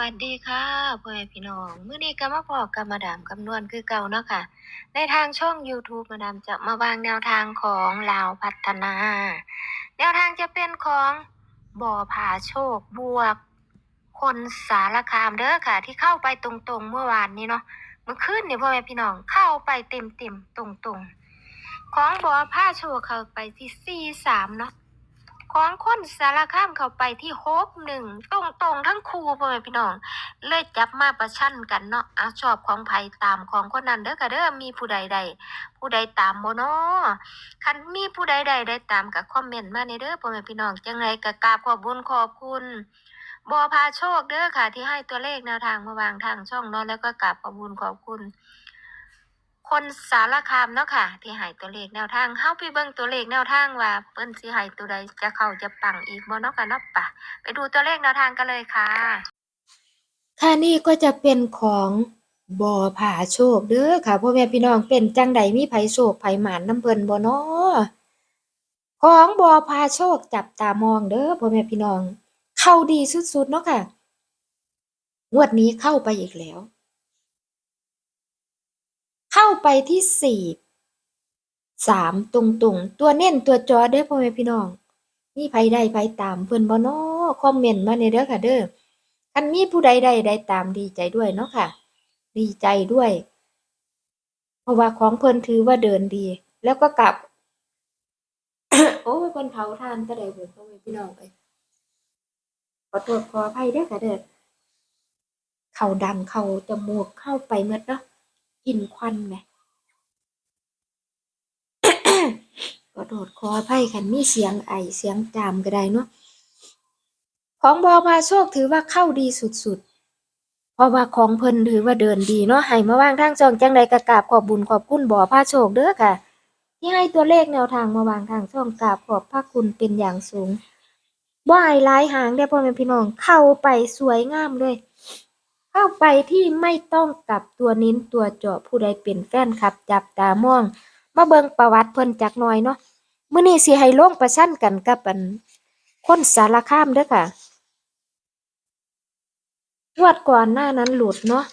วัสดีค่ะพ่อแม่พี่น้องมื้อนี้ก็มาพบกับมาดามคำนวณคือเก่าเนาะค่ะ ในทางช่อง YouTube มาดามจะมาวางแนวทางของลาวพัฒนา แนวทางจะเป็นของบ่อผาโชคบวก คนสารคามเด้อค่ะ ที่เข้าไปตรงๆเมื่อวานนี้เนาะเมื่อคืนนี่พ่อแม่พี่น้องเข้าไปเต็มๆตรงๆ ของบ่อผาโชคเข้าไปที่43เนาะ ของคนสารคามเข้าไปที่โฮกหนึ่งตรงตรงๆทั้งครูพ่อแม่พี่น้อง เลยจับมาประชันกันเนาะอาชอบของไผตามของคนนั้นเด้อค่ะเด้อมีผู้ใดใดผู้ใดตามบ่เนคันมีผู้ใดใดได้ตามก็คอมเมนต์มาในเด้อพ่อแม่พี่น้องจังไรก็กราบขอบคุญขอบคุณบ่พาโชคเด้อค่ะ ที่ให้ตัวเลขแนวทางมาวางทางช่องเนาะแล้วก็กราบขอบคุญขอบคุณ คนสารคามเนาะค่ะ ที่ให้ตัวเลขแนวทางเฮาไปเบิ่งตัวเลขแนวทางว่าเปิ้นสิให้ตัวใดจะเข้าจะปังอีกบ่เนาะค่ะเนาะปะไปดูตัวเลขแนวทางกันเลยค่ะ ค่ะนี่ก็จะเป็นของบ่อผาโชคเด้อค่ะพ่อแม่พี่น้องเป็นจังใดมีไผโชคไผหมานน้ำเพิ่นบ่เนาะของบ่อผาโชคจับตามองเด้อพ่อแม่พี่น้อง เข้าดีสุดๆเนาะค่ะงวดนี้เข้าไปอีกแล้ว เข้าไปที่สี่สามตรงๆตัวเน้นตัวจอเด้อพ่อแม่พี่น้อง มีไผได้ไผตามเพิ่นบ่เนาะคอมเมนต์มาในเด้อค่ะเด้อคันมีผู้ใดใดได้ตามดีใจด้วยเนาะค่ะ ดีใจด้วย เพราะว่าของเพิ่นถือว่าเดินดี แล้วก็กลับ โอ้ยเพิ่นเผาทานก็ได้เบิดพ่อแม่พี่น้องเอ้ยขอโทษขออภัยเด้อค่ะเด้อเข้าดังเข้าจมูกเข้าไปหมดเนาะ กลิ่นควันแหมขอโทษขออภัยคันมีเสียงไอเสียงจามก็ได้เนาะของบอพาโชคถือว่าเข้าดีสุดๆ เพราะว่าของเพิ่นถือว่าเดินดีเนาะให้มาวางทางจองจังใดกระกาบขอบบุญขอบคุณบอพาโชคเด้อค่ะ ที่ให้ตัวเลขแนวทางมาวางทางช่องกราบขอบพระคุณเป็นอย่างสูงบ่ให้ลายหางได้พ่อแม่พี่น้องเข้าไปสวยงามเลย เข้าไปที่ไม่ต้องกลับตัวนิ้นตัวเจาะผู้ใดเป็นแฟนคลับ จับตามอง มาเบิงประวัติเพิ่นจักหน่อยเนาะมื้อนี้สิให้ลงประชันกันกับอันคนสารคามเด้อค่ะงวดก่อนหน้านั้นหลุดเนาะ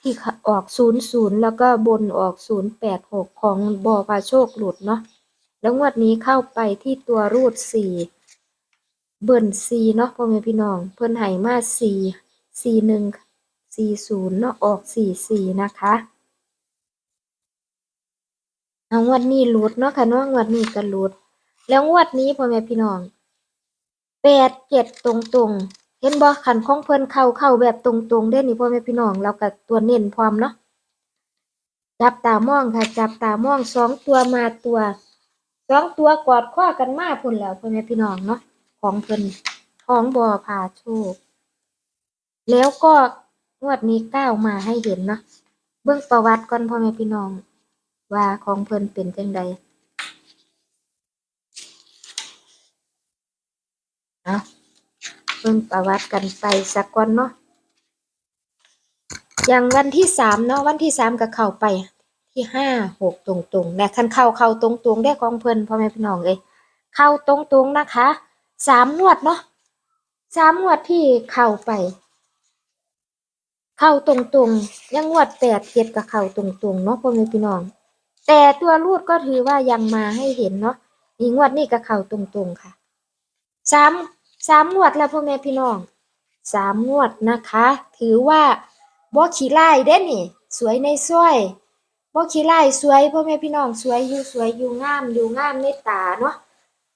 ที่ออกศูนย์ศูนย์แล้วก็บนออกศูนย์แปดหกของบอพาโชคหลุดเนาะแล้วงวดนี้เข้าไปที่ตัวรูดสี่เบิ่นสี่เนาะพ่อแม่พี่น้อง เพิ่นให้มาสี่สี่ หนึ่งสี่ศูนย์เนาะออกสี่สี่นะคะเอางวดนี้หลุดเนาะค่ะเนาะงวดนี้ก็หลุด แล้วงวดนี้พ่อแม่พี่น้องแปดเจ็ดตรงๆเห็นบ่ขันของเพิ่นเข้าเข้าแบบตรงๆเด้นี่พ่อแม่พี่น้องแล้วก็ตัวเน้นพร้อมเนาะจับตามองค่ะ จับตามองสองตัวมาตัวสองตัวกอดข้อกันมาพุ่นแล้วพ่อแม่พี่น้องเนาะของเพิ่นท้องบ่อพาโชคแล้วก็ งวดนี้ก้าวมาให้เห็นเนาะเบื้องประวัติก่อนพ่อแม่พี่น้อง ว่าของเพิ่นเป็นจังใดเอาเบิ่งประวัติกันไปสักก่อนเนาะอย่างวันที่สามเนาะวันที่สามก็เข้าไป ที่ห้าหกตรงๆและคันเข้าเข้าตรงๆได้ของเพิ่นพ่อแม่พี่น้องเอ้ยเข้าตรงๆนะคะสามงวดเนาะสามงวดที่เข้าไป เข้าตรงๆ ยังงวดแปดเจ็ดก็เข้าตรงๆเนาะพ่อแม่พี่น้อง แต่ตัวรูดก็ถือว่ายังมาให้เห็นเนาะนี่งวดนี้ก็เข้าตรงๆค่ะสามสามงวดแล้วพ่อแม่พี่น้องสามงวดนะคะ ถือว่าบ่ขี้ไล่เด้นี่ สวยในสวยบ่ขี้ไล่สวยพ่อแม่พี่น้องสวยอยู่สวยอยู่งามอยู่งามในตาเนาะ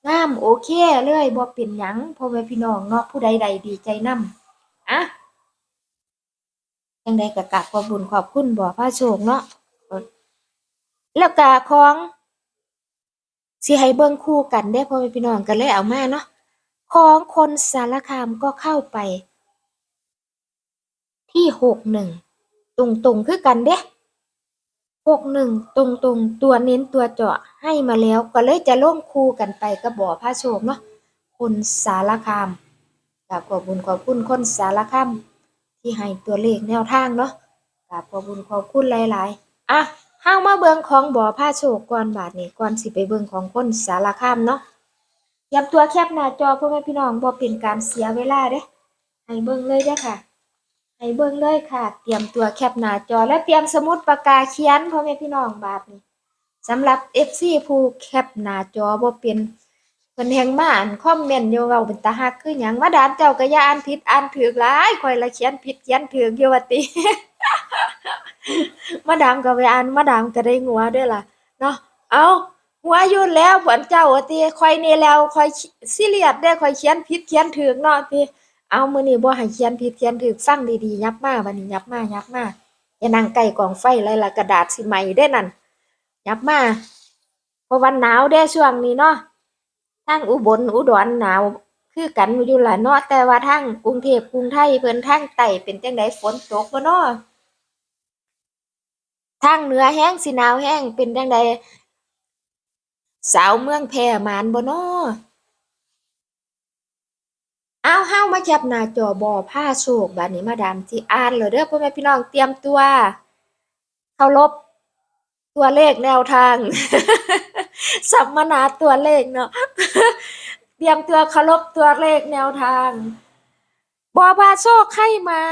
งามโอเคเลยบ่เป็นหยังพ่อแม่พี่น้องเนาะผู้ใดใดดีใจนำอะ จังใดก็กราบขอบุญขอบคุณบ่อพระโชคเนาะแล้วก็ของสิให้เบิ่งคู่กันได้พ่อแม่พี่น้องกันเลยเอามาเนาะของคนสารคามก็เข้าไป ที่หกหนึ่งตรงตรงคือกันเด้หกหนึ่งตรงตรงตัวเน้นตัวเจาะให้มาแล้วก็เลยจะล่มคู่กันไปกับบ่อพระโชคเนาะคนสารคามกราบขอบุญขอบคุณคนสารคาม ที่ให้ตัวเลขแนวทางเนาะกราบขอบคุญขอบคุณหลาย ๆ อะเฮามาเบิ่งของบ่อผ้าโชคก่อนบาดนี้ก่อนสิไปเบิ่งของคนสารคามเนาะย้ำตัวแคปหน้าจอพ่อแม่พี่น้องบ่เป็นการเสียเวลาเด้ให้เบิ่งเลยเด้ค่ะ ให้เบิ่งเลยค่ะ เตรียมตัวแคปหน้าจอและเตรียมสมุดปากกาเขียนพ่อแม่พี่น้องบาดนี้สำหรับ FC ผู้แคปหน้าจอบ่เป็น เพิ่นแฮงมาอ่านคอมเมนต์อยู่เว้าเป็นตาฮักคือหยังมาดามเจ้าก็อย่าอ่านผิดอ่านถูกหลายข่อยละเขียนผิดเขียนถูกอยู่ว่าติ มาดามก็ไปอ่านมาดามก็ได้งัวด้อล่ะเนาะเอาหัวอยู่แล้วเพิ่นเจ้าว่าติข่อยนี่แล้วข่อยซีเรียสเด้อข่อยเขียนผิดเขียนถูกเนาะติเอามื้อนี้บ่ให้เขียนผิดเขียนถูกฟังดีๆยับมาบัดนี้ยับมายับมาอย่านั่งใกล้กองไฟเลยล่ะกระดาษสิไหม้เด้นั่นยับมาเพราะวันหนาวเด้ช่วงนี้เนาะ ทางอุบลอุดรหนาวคือกันอยู่ล่ะเนาะแต่ว่าทางกรุงเทพกรุงไทยเพิ่นทางใต้เป็นจังไดฝนตกบ่เนาะทางเหนือแห้งสิหนาวแห้งเป็นจังไดสาวเมืองแพร่มานบ่เนาะอ้าวเฮามาจับหน้าจอบ่ผ้าโชคบัดนี้มาดามสิอ่านแล้วเด้อพ่อแม่พี่น้องเตรียมตัวเคารพตัวเลขแนวทาง สัมมนาตัวเลขเนาะเตรียมตัวเคารพตัวเลขแนวทางบอพาโชคให้มา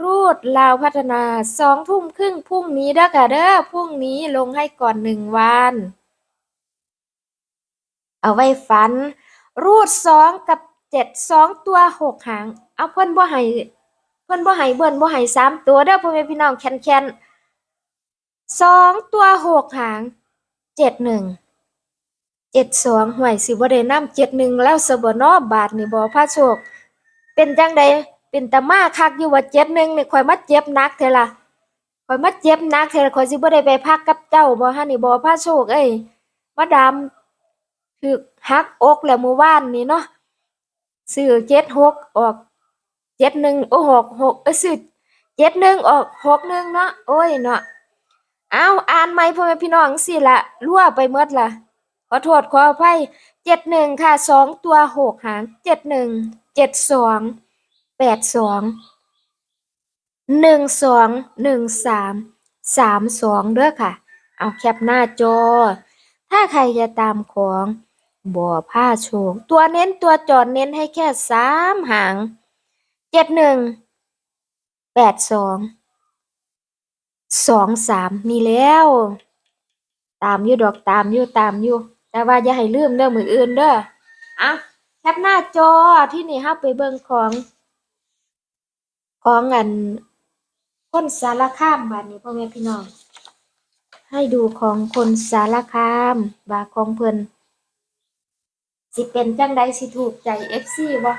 รูดลาวพัฒนาสองทุ่มครึ่งพรุ่งนี้เด้อค่ะเด้อพรุ่งนี้ลงให้ก่อนหนึ่งวัน เอาไว้ฝัน รูดสองกับเจ็ดสองตัวหกหาง เอาเพิ่นบ่ให้เพิ่นบ่ให้เบิ่นบ่ให้สามตัวเด้อพ่อแม่พี่น้องแคนแคนสองตัวหกหางเจ็ดหนึ่ง เจ็ดสองห่วยสิบ่ได้นำเจ็ดหนึ่งแล้วสบนอบาทนี่บ่พระโชค เป็นจังใดเป็นตามาคักอยู่ว่าเจ็ดหนึ่งนี่ข่อยมาเจ็บนักเทอล่ะข่อยมาเจ็บนักเทอล่ะข่อยสิบ่ได้ไปพักกับเจ้าบ่ฮะนี่บ่พระโชค เอ้ยมาดามถึกหักอกแล้วมื่อวานนี่เนาะซื้อเจ็ดหกออกเจ็ดหนึ่งโอ้หกหกเอ้ยซื้อเจ็ดหนึ่งออกหกหนึ่งเนาะโอ้ยเนาะเอาอ่านไหมพ่อแม่พี่น้องสิละรั่วไปหมดละ ขอโทษขออภัยเจ็ดหนึ่งค่ะสองตัวหกหางเจ็ดหนึ่งเจ็ดสองแปดสองหนึ่งสองหนึ่งสามสามสองเด้อค่ะ เอาแคปหน้าจอ ถ้าใครจะตามของบ่อผ้าโชงตัวเน้นตัวจอดเน้นให้แค่สามหางเจ็ดหนึ่งแปดสองสองสามมีแล้ว ตามอยู่ดอกตามอยู่ตามอยู่ แต่ว่าอย่าให้ลืมเด้อมืออื่นเด้ออะแคปหน้าจอที่นี่เฮาไปเบิ่งของ ของอันคนสารคามบัดนี้พ่อแม่พี่น้อง ให้ดูของคนสารคามว่าของเพิ่นสิเป็นจังใดสิถูกใจ FC บ่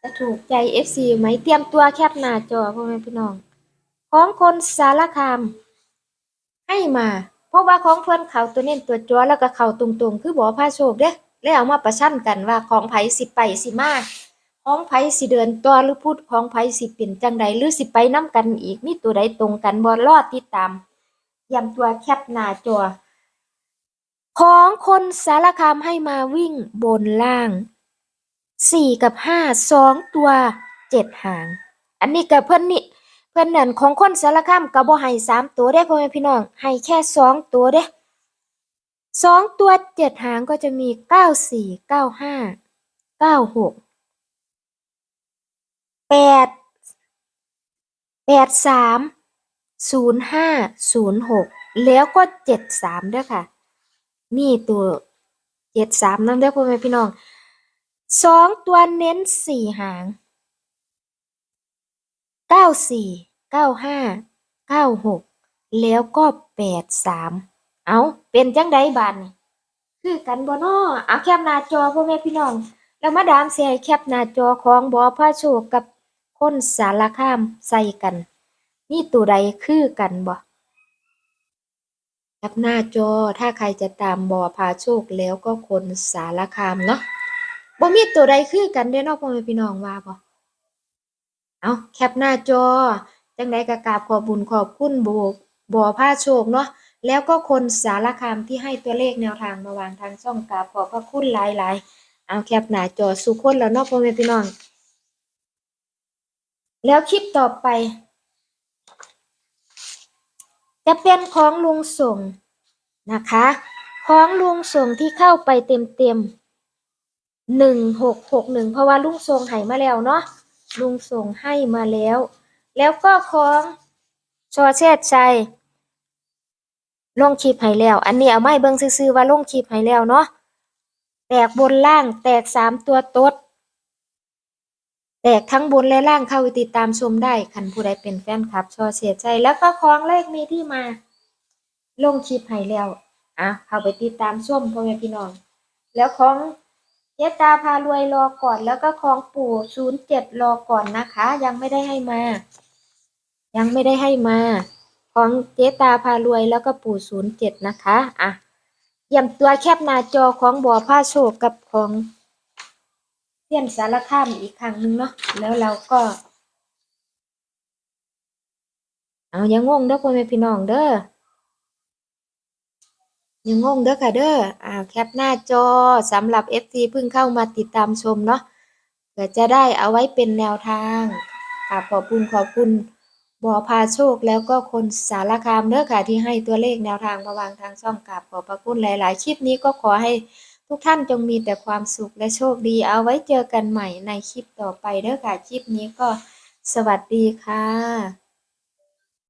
จะถูกใจ FC ไหมเตรียมตัวแคปหน้าจอพ่อแม่พี่น้อง ของคนสารคามให้มาเพ ราะว่าของเพิ่อนเขาตัวเน้นตัวจัวแล้วก็เขาตรงๆ คือบ่พาโชคเด้แล้วเอามาประชันกันว่าของไผสิไปสิมาของไผสิเดินต่อหรือพูดของไผสิเป็นจังใดหรือสิไปนํกันอีกมีตัวใดตรงกันบ่รอดติดตามยำตัวแคปหน้าจอของคนสารคามให้มาวิ่งบนล่างสี่กับห้าสองตัวเจ็ดหาง อันนี้กับเพิ่อนนี่ เพิ่นนั่นของคนสารคามก็บ่ให้สามตัวเด้พ่อแม่พี่น้องให้แค่สองตัวเด้สองตัวเจ็ดหางก็จะมีเก้าสี่เก้าห้าเก้าหกแปดแปดสามศูนย์ห้าศูนย์หกแล้วก็เจ็ดสามด้อค่ะ นี่ตัวเจ็ดสามนั่นเด้อพ่อแม่พี่น้องสองตัวเน้นสี่หาง เก้าสี่เก้าห้าเก้าหกแล้วก็แปดสามเอาเป็นจังไดบานนี่คือกันบ่น้อเอาแคปหน้าจอพ่อแม่พี่น้อง แล้วมาดามเสียแคปหน้าจอของบอพระโชคกับคนสารคามใส่กัน นี่ตัวใดคือกันบ่แคปหน้าจอถ้าใครจะตามบอพาโชคแล้วก็คนสารคามเนาะบ่มีตัวใดคือกันเด้เนาะพ่อแม่พี่น้องว่าบ่ เอาแคปหน้าจอ จังไดก็กราบขอบบุญขอบคุณบ่บ่อพาโชคเนาะแล้วก็คนสารคามที่ให้ตัวเลขแนวทางมาวางทางช่องกราบขอบพระคุณหลายๆ เอาแคปหน้าจอสู่คนแล้วเนาะพ่อแม่พี่น้อง แล้วคลิปต่อไป จะเป็นของลุงส่งนะคะของลุงส่งที่เข้าไปเต็มเต็มหนึ่งหกหกหนึ่งเพราะว่าลุงส่งให้มาแล้วเนาะ ลุงส่งให้มาแล้ว แล้วก็ของชอเชษชัยลงคลิปให้แล้ว อันนี้เอาไม้เบิ่งซื่อๆว่าลงคลิปให้แล้วเนาะแตกบนล่างแตกสามตัวตดแตกทั้งบนและล่างเข้าไปติดตามชมได้คันผู้ใดเป็นแฟนคลับ ชอเสียใจแล้วก็ของเลขมีที่มา ลงคลิปให้แล้วอะเข้าไปติดตามชมพ่อแม่พี่น้อง แล้วของ เจตาพารวยรอก่อนแล้วก็ของปู่ศูนย์เจ็ดรอก่อนนะคะ ยังไม่ได้ให้มา ยังไม่ได้ให้มาของเจตาพารวยแล้วก็ปู่ศูนย์เจ็ดนะคะอะเตรียมตัวแคปหน้าจอของบัวผ้าโชคกับของเทียนสารคามอีกครั้งหนึ่งเนาะแล้วเราก็ เอาอย่างงงเด้อพ่อแม่พี่น้องเด้อ ย่างงงเด้อค่ะเด้ออ่าแคปหน้าจอสำหรับ FC เพิ่งเข้ามาติดตามชมเนาะเพื่อจะได้เอาไว้เป็นแนวทางค่ะขอบคุณขอบคุณบอพาโชคแล้วก็คนสารคามเด้อค่ะที่ให้ตัวเลขแนวทางมาวางทางช่องกราบขอบพระคุณหลาย ๆ คลิปนี้ก็ขอให้ทุกท่านจงมีแต่ความสุขและโชคดีเอาไว้เจอกันใหม่ในคลิปต่อไปเด้อค่ะคลิปนี้ก็สวัสดีค่ะ